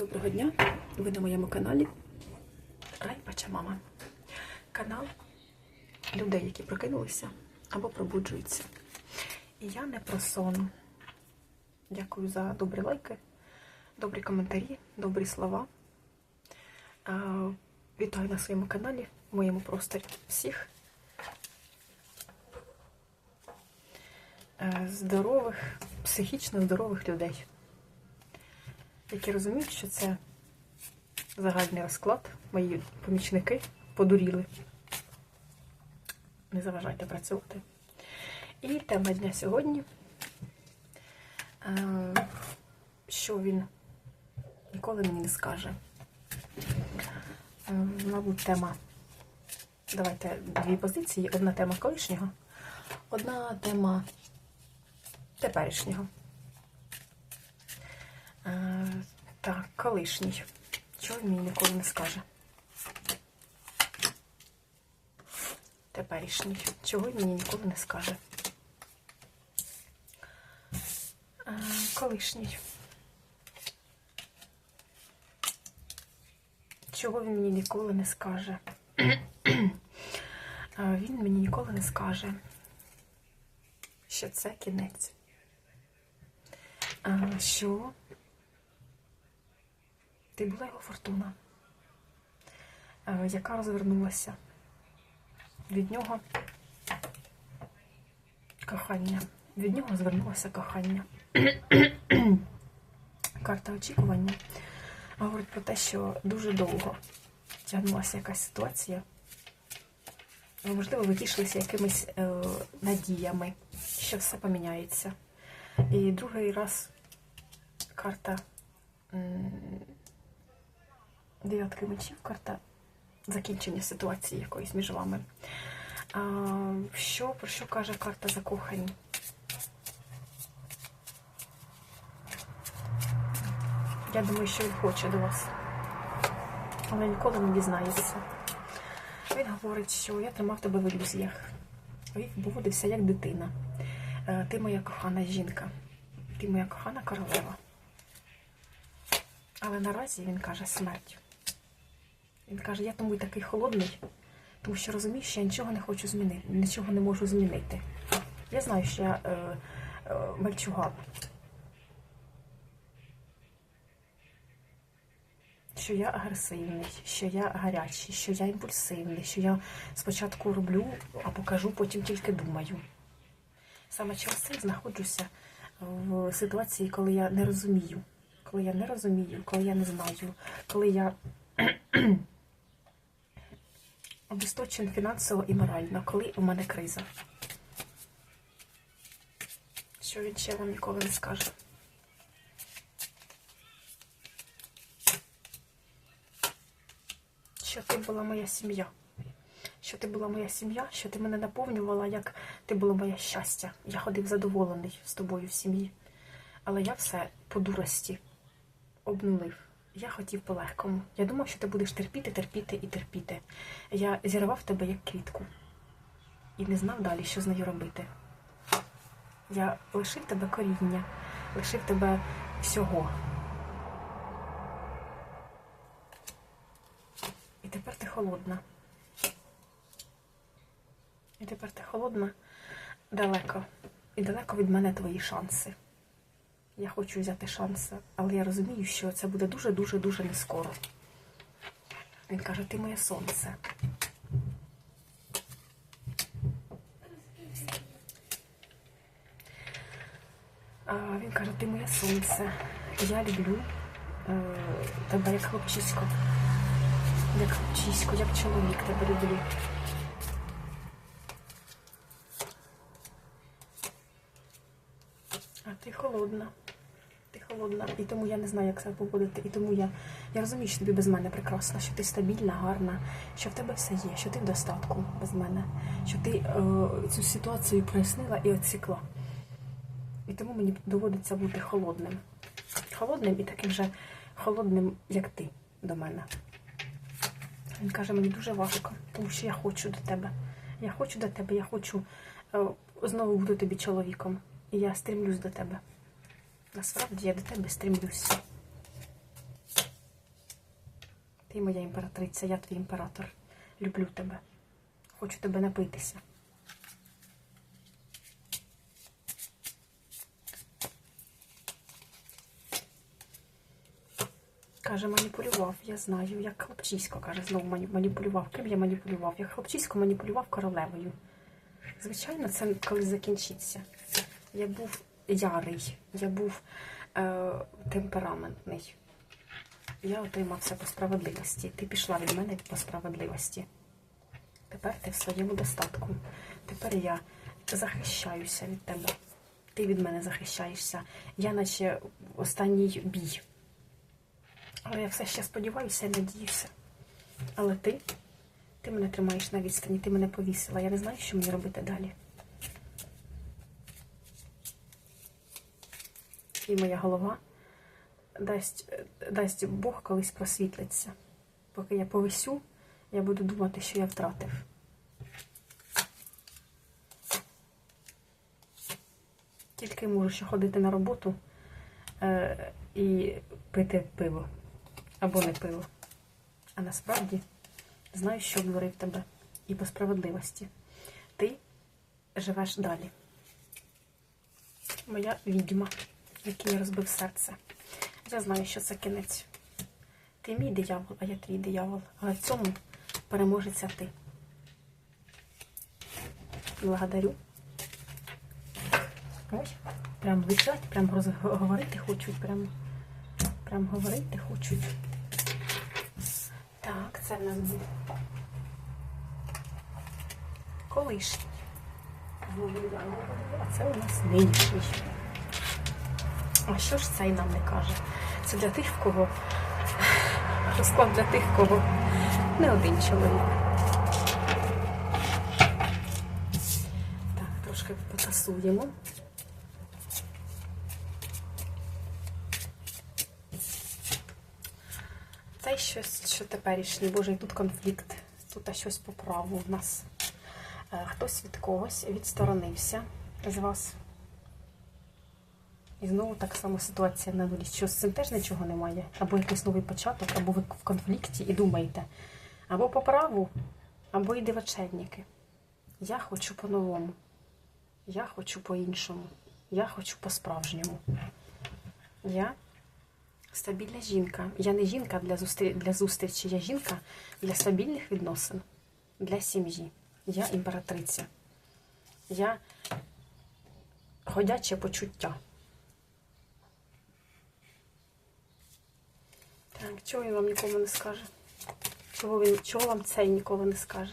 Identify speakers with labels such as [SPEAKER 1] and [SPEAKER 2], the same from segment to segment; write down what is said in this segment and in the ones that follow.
[SPEAKER 1] Доброго дня! Ви на моєму каналі Райпача Мама. Канал людей, які прокинулися або пробуджуються. І я не про сон. Дякую за добрі лайки, добрі коментарі, добрі слова. Вітаю на своєму каналі, в моєму просторі всіх е, здорових, психічно здорових людей які розуміють, що це загальний розклад. Мої помічники подуріли. Не заважайте працювати. І тема дня сьогодні, е, що він ніколи мені не скаже. Е, Мабуть, тема. Давайте дві позиції. Одна тема колишнього, одна тема теперішнього. Е, Так, колишній. Чого мені ніколи не скаже? Теперішній. Чого мені ніколи не скаже? Колишній. Чого він мені ніколи не скаже? Він мені ніколи не скаже, що це кінець. Е, Що ти була його фортуна, е, яка розвернулася від нього кохання. Від нього звернулося кохання. Карта очікування говорить про те, що дуже довго тягнулася якась ситуація. Можливо, ви тішилися якимись е, надіями, що все поміняється. І другий раз карта дев'ятки мечів, карта закінчення ситуації якоїсь між вами. А, що, про що каже карта закохані? Я думаю, що він хоче до вас, але ніколи не дізнається. Він говорить, що я тримав тебе в ілюзіях. Він поводився як дитина. Е, Ти моя кохана жінка, ти моя кохана королева. Але наразі він каже смерть. Він каже, я тому й такий холодний, тому що розумію, що я нічого не хочу змінити, нічого не можу змінити. Я знаю, що я е, е, мальчуган. Що я агресивний, що я гарячий, що я імпульсивний, що я спочатку роблю, а покажу, потім тільки думаю. Саме через це знаходжуся в ситуації, коли я не розумію, коли я не розумію, коли я не знаю, коли я обесточен фінансово і морально, коли у мене криза. Що він ще вам ніколи не скаже. Що ти була моя сім'я. Що ти була моя сім'я, що ти мене наповнювала, як ти була моє щастя. Я ходив задоволений з тобою в сім'ї. Але я все по дурості обнулив. Я хотів по-легкому. Я думав, що ти будеш терпіти, терпіти і терпіти. Я зірвав тебе як квітку і не знав далі, що з нею робити. Я лишив тебе коріння, лишив тебе всього. І тепер ти холодна. І тепер ти холодна далеко. І далеко від мене твої шанси. Я хочу взяти шанси, але я розумію, що це буде дуже-дуже-дуже не скоро. Він каже, ти моє сонце. А він каже, ти моє сонце. Я люблю е, тебе як хлопчисько. Як хлопчисько, як чоловік тебе люблю. А ти холодна. Ти. І тому я не знаю, як себе поводити. І тому я, я розумію, що тобі без мене прекрасно, що ти стабільна, гарна, що в тебе все є, що ти в достатку без мене, що ти е, цю ситуацію прояснила і оцікла. І тому мені доводиться бути холодним. Холодним і таким же холодним, як ти до мене. Він каже, мені дуже важко, тому що я хочу до тебе. Я хочу до тебе, я хочу е, знову бути тобі чоловіком. І я стрімлюсь до тебе. Насправді я до тебе стрімлюсь. Ти моя імператриця, я твій імператор. Люблю тебе. Хочу тебе напитися. Каже, маніпулював, я знаю, як хлопчисько, каже, знову маніпулював. Ким я маніпулював? Як хлопчисько маніпулював королевою. Звичайно, це коли закінчиться. Я був ярий, я був е, темпераментний. Я отримав це по справедливості. Ти пішла від мене по справедливості. Тепер ти в своєму достатку. Тепер я захищаюся від тебе. Ти від мене захищаєшся. Я наче останній бій. Але я все ще сподіваюся і надіюся. Але ти, ти мене тримаєш на відстані, ти мене повісила. Я не знаю, що мені робити далі. І моя голова дасть, дасть Бог колись просвітлиться. Поки я повисю, я буду думати, що я втратив. Тільки можу ще ходити на роботу е, і пити пиво або не пиво. А насправді знаю, що обдурив тебе і по справедливості. Ти живеш далі. Моя відьма, який розбив серце. Я знаю, що це кінець. Ти мій диявол, а я твій диявол. Але в цьому переможеться ти. Благодарю. Ой, прям летять, прям говорити хочуть, прям, прям говорити хочуть. Так, це в нас буде. Колишній. А це у нас нинішній. А що ж цей нам не каже? Це для тих, в кого розклад для тих, в кого не один чоловік. Так, трошки потасуємо. Це щось, що теперішнє, боже, і тут конфлікт, тут щось по праву в нас. Е, Хтось від когось відсторонився з вас. І знову так само ситуація на нулі. Що з цим теж нічого немає. Або якийсь новий початок, або ви в конфлікті і думаєте. Або по праву, або йди в очельники. Я хочу по-новому. Я хочу по-іншому. Я хочу по-справжньому. Я стабільна жінка. Я не жінка для, зустр... для зустрічі, я жінка для стабільних відносин, для сім'ї. Я імператриця. Я ходяче почуття. Так, чого він вам нікому не скаже? Чого, він, чого вам цей ніколи не скаже?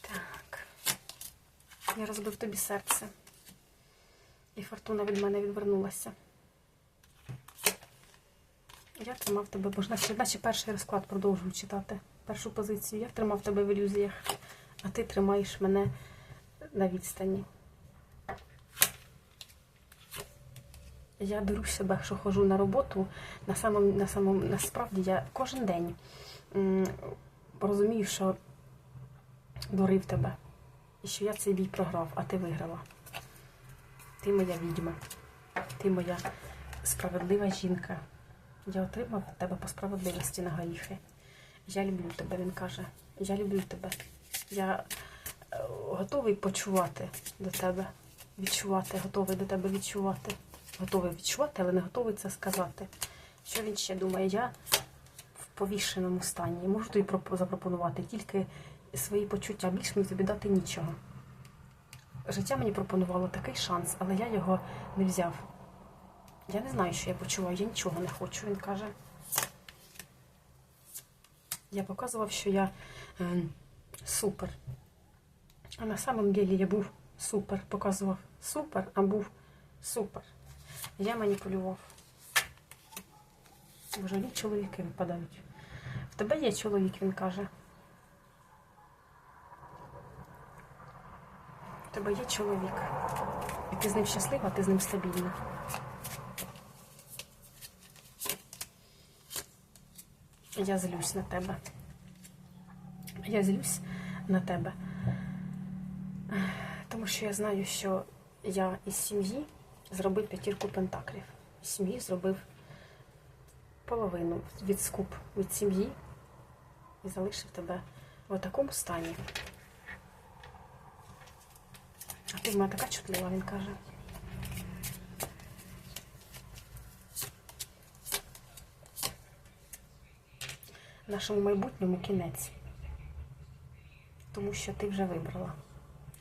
[SPEAKER 1] Так. Я розбив тобі серце. І фортуна від мене відвернулася. Я тримав тебе, наче, наче перший розклад продовжую читати. Першу позицію. Я тримав тебе в ілюзіях, а ти тримаєш мене на відстані. Я беру себе, що ходжу на роботу. На самому, на самому, насправді я кожен день м, розумію, що дурив тебе. І що я цей бій програв, а ти виграла. Ти моя відьма. Ти моя справедлива жінка. Я отримав тебе по справедливості на горіхи. Я люблю тебе, він каже. Я люблю тебе. Я готовий почувати до тебе, відчувати, готовий до тебе відчувати. Готовий відчувати, але не готовий це сказати. Що він ще думає? Я в повішеному стані. Можу тобі запропонувати тільки свої почуття. Більше мені тобі дати нічого. Життя мені пропонувало такий шанс, але я його не взяв. Я не знаю, що я почуваю, я нічого не хочу, він каже. Я показував, що я е, супер. А на самом деле я був супер. Показував супер, а був супер. Я маніпулював. Боже, чоловіки випадають. В тебе є чоловік, він каже. В тебе є чоловік. І ти з ним щаслива, ти з ним стабільна. Я злюсь на тебе. Я злюсь на тебе. Що я знаю, що я із сім'ї зробив п'ятірку пентаклів. Із сім'ї зробив половину від скуп від сім'ї і залишив тебе в такому стані. А ти в мене така чутлива, він каже. Нашому майбутньому кінець. Тому що ти вже вибрала,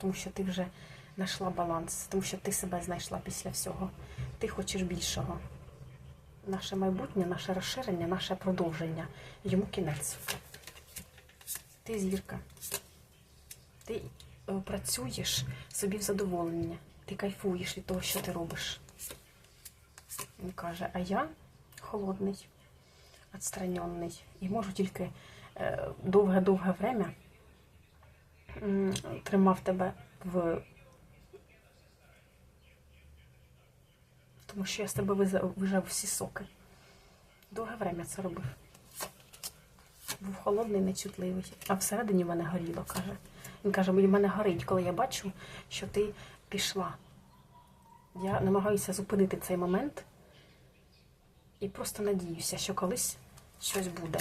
[SPEAKER 1] тому що ти вже знайшла баланс, тому що ти себе знайшла після всього. Ти хочеш більшого. Наше майбутнє, наше розширення, наше продовження. Йому кінець. Ти зірка. Ти е, працюєш собі в задоволення. Ти кайфуєш від того, що ти робиш. Він каже, а я холодний, відстранений. І можу тільки е, довге-довге время тримав тебе в. Тому що я з тебе вижав всі соки. Довге время це робив. Був холодний, нечутливий, а всередині в мене горіло, каже. Він каже, в мене горить, коли я бачу, що ти пішла. Я намагаюся зупинити цей момент і просто надіюся, що колись щось буде.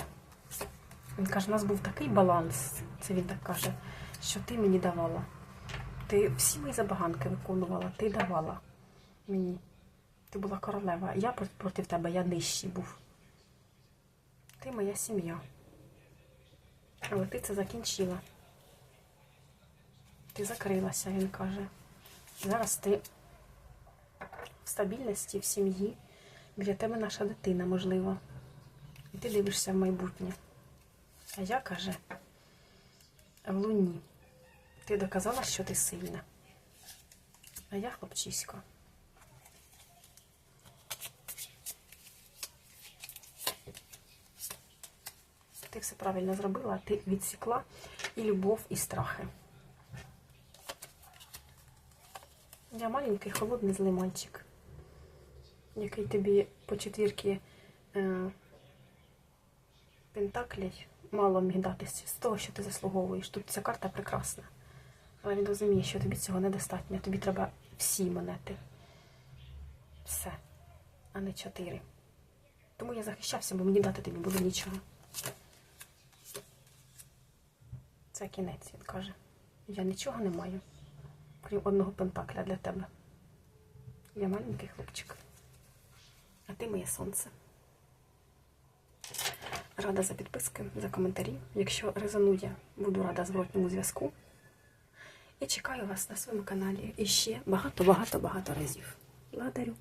[SPEAKER 1] Він каже, у нас був такий баланс, це він так каже, що ти мені давала. Ти всі мої забаганки виконувала, ти давала мені. Ти була королева, я проти- тебе, я нижчий був. Ти моя сім'я. Але ти це закінчила. Ти закрилася, він каже. Зараз ти в стабільності, в сім'ї. Біля тебе наша дитина, можливо. І ти дивишся в майбутнє. А я каже, в луні. Ти доказала, що ти сильна. А я хлопчисько. Ти все правильно зробила, ти відсікла і любов, і страхи. Я маленький, холодний злий мальчик, який тобі по четвірки е, пентаклей мало міг датися з того, що ти заслуговуєш. Тут ця карта прекрасна. Але він розуміє, що тобі цього недостатньо. Тобі треба всі монети. Все, а не чотири. Тому я захищався, бо мені дати тобі було нічого. Це кінець, він каже. Я нічого не маю, крім одного пентакля для тебе. Я маленький хлопчик. А ти моє сонце. Рада за підписки, за коментарі. Якщо резонує, буду рада зворотньому зв'язку. І чекаю вас на своєму каналі іще багато-багато-багато разів. Благодарю.